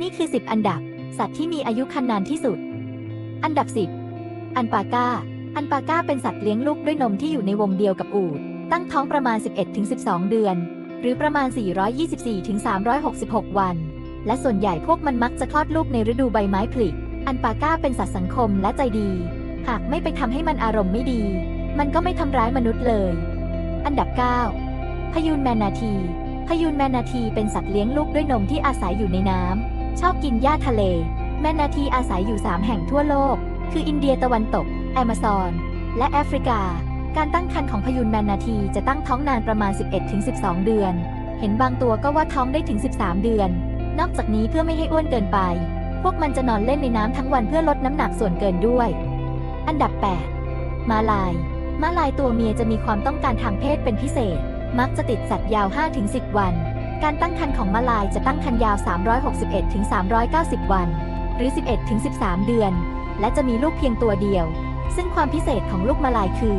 นี่คือ 10 อันดับ สัตว์ที่มีอายุคันนานที่สุด อันดับ 10 อันปาก้า อันปาก้าเป็นสัตว์เลี้ยงลูกด้วยนมที่อยู่ในวงเดียวกับอูฐตั้งท้องประมาณ 11-12 เดือน หรือประมาณ 424-366 วัน และส่วนใหญ่พวกมันมักจะคลอดลูกในฤดูใบไม้ผลิอันปาก้าเป็นสัตว์สังคมและใจดี หากไม่ไปทำให้มันอารมณ์ไม่ดี มันก็ไม่ทำร้ายมนุษย์เลย อันดับ 9 พยูนแมนนาทีพยูนแมนนาทีเป็นสัตว์เลี้ยงลูกด้วยนมที่อาศัยอยู่ในน้ำ ชอบกินหญ้าทะเล แมนนาทีอาศัยอยู่ 3 แห่งทั่วโลก คืออินเดียตะวันตก แอมะซอน และแอฟริกา การตั้งครรภ์ของพยูนแมนนาทีจะตั้งท้องนานประมาณ 11-12 เดือน เห็นบางตัวก็ว่าท้องได้ถึง 13 เดือน นอกจากนี้เพื่อไม่ให้อ้วนเกินไป พวกมันจะนอนเล่นในน้ำทั้งวันเพื่อลดน้ำหนักส่วนเกินด้วย อันดับ 8 มาลาย มาลายตัวเมียจะมีความต้องการทางเพศเป็นพิเศษ มักจะติดสัตว์ยาว 5-10 วัน การตั้งครรภ์ของมาลายจะตั้งครรภ์ยาว 361-390 วัน หรือ 11-13 เดือน และจะมีลูกเพียงตัวเดียว ซึ่งความพิเศษของลูกมาลายคือ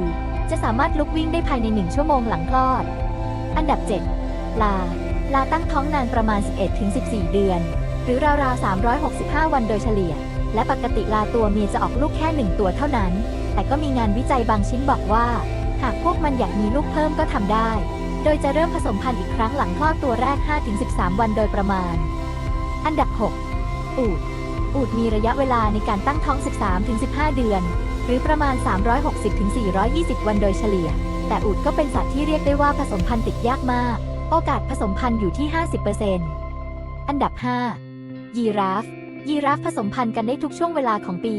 จะสามารถลุกวิ่งได้ภายใน 1 ชั่วโมงหลังคลอด อันดับ 7 ลา ลาตั้งท้องนานประมาณ 11-14 เดือน หรือราวๆ 365 วันโดยเฉลี่ย และปกติลาตัวเมียจะออกลูกแค่1ตัวเท่านั้น แต่ก็มีงานวิจัยบางชิ้นบอกว่า หากพวกมันอยากมีลูกเพิ่มก็ทำได้ โดยจะเริ่มผสมพันธุ์อีกครั้งหลังคลอดตัวแรก 5-13 วันโดยประมาณ อันดับ 6 อูด อูดมีระยะเวลาในการตั้งท้อง 13-15 เดือน หรือประมาณ 360-420 วันโดยเฉลี่ย แต่อูดก็เป็นสัตว์ที่เรียกได้ว่าผสมพันธุ์ติดยากมาก โอกาสผสมพันธุ์อยู่ที่ 50%อันดับ 5 ยีราฟ ยีราฟผสมพันธุ์กันได้ทุกช่วงเวลาของปี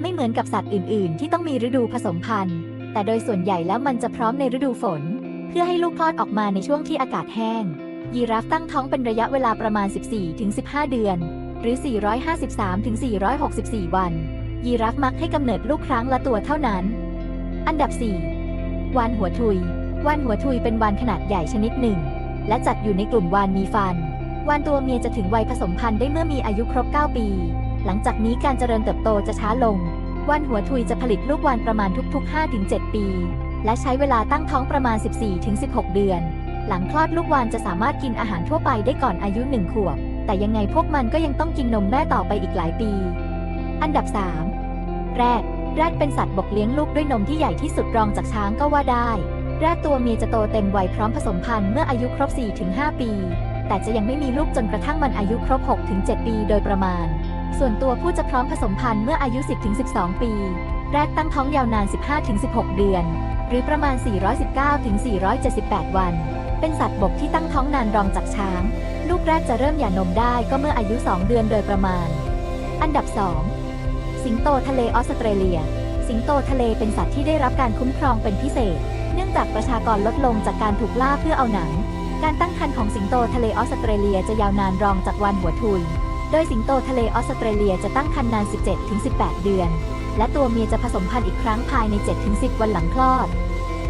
ไม่เหมือนกับสัตว์อื่น ๆ ที่ต้องมีฤดูผสมพันธุ์ แต่โดยส่วนใหญ่แล้วมันจะพร้อมในฤดูฝน เพื่อให้ลูกคลอดออกมาในช่วงที่อากาศแห้ง ยีราฟตั้งท้องเป็นระยะเวลาประมาณ 14-15 เดือน หรือ 453-464 วัน ยีราฟมักให้กำเนิดลูกครั้งละตัวเท่านั้น อันดับ 4 วานหัวทุย วานหัวทุยเป็นวานขนาดใหญ่ชนิดหนึ่ง และจัดอยู่ในกลุ่มวานมีฟัน วานตัวเมียจะถึงวัยผสมพันธุ์ได้เมื่อมีอายุครบ 9 ปี หลังจากนี้การเจริญเติบโตจะช้าลงวานหัวทุยจะผลิตลูกวานประมาณทุกๆ 5-7 ปี และใช้เวลาตั้งท้องประมาณ 14-16 เดือน หลังคลอดลูกวานจะสามารถกินอาหารทั่วไปได้ก่อนอายุ 1 ขวบ แต่ยังไงพวกมันก็ยังต้องกินนมแม่ต่อไปอีกหลายปี อันดับ 3 แรด แรดเป็นสัตว์บกเลี้ยงลูกด้วยนมที่ใหญ่ที่สุดรองจากช้างก็ว่าได้ แรดตัวเมียจะโตเต็มวัยพร้อมผสมพันธุ์เมื่ออายุครบ 4-5 ปี แต่จะยังไม่มีลูกจนกระทั่งมันอายุครบ 6-7 ปีโดยประมาณ ส่วนตัวผู้จะพร้อมผสมพันธุ์เมื่ออายุ 10-12 ปี แรดตั้งท้องยาวนาน 15-16 เดือน หรือประมาณ 419-478 วัน เป็นสัตว์บกที่ตั้งท้องนานรองจากช้าง ลูกแรกจะเริ่มหย่านมได้ก็เมื่ออายุ 2 เดือนโดยประมาณ อันดับ 2 สิงโตทะเลออสเตรเลีย สิงโตทะเลเป็นสัตว์ที่ได้รับการคุ้มครองเป็นพิเศษ เนื่องจากประชากรลดลงจากการถูกล่าเพื่อเอาหนัง การตั้งครรภ์ของสิงโตทะเลออสเตรเลียจะยาวนานรองจากวันหัวทุย โดยสิงโตทะเลออสเตรเลียจะตั้งครรภ์นาน 17-18 เดือน และตัวเมียจะผสมพันธุ์อีกครั้งภายใน 7-10 วันหลังคลอด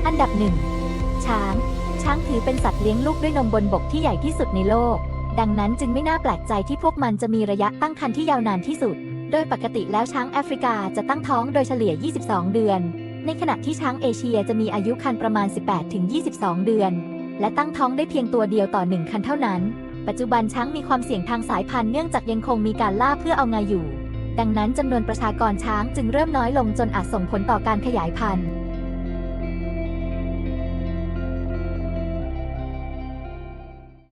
อันดับ 1 ช้าง ช้างถือเป็นสัตว์เลี้ยงลูกด้วยนมบนบกที่ใหญ่ที่สุดในโลก ดังนั้นจึงไม่น่าแปลกใจที่พวกมันจะมีระยะตั้งครรภ์ที่ยาวนานที่สุด โดยปกติแล้วช้างแอฟริกาจะตั้งท้องโดยเฉลี่ย 22 เดือน ในขณะที่ช้างเอเชียจะมีอายุครรภ์ประมาณ 18-22 เดือน และตั้งท้องได้เพียงตัวเดียวต่อหนึ่งครรภ์เท่านั้น ปัจจุบันช้างมีความเสี่ยงทางสายพันธุ์เนื่องจากยังคงมีการล่าเพื่อเอางาอยู่ ดังนั้นจำนวนประชากรช้างจึงเริ่มน้อยลงจนอาจส่งผลต่อการขยายพันธุ์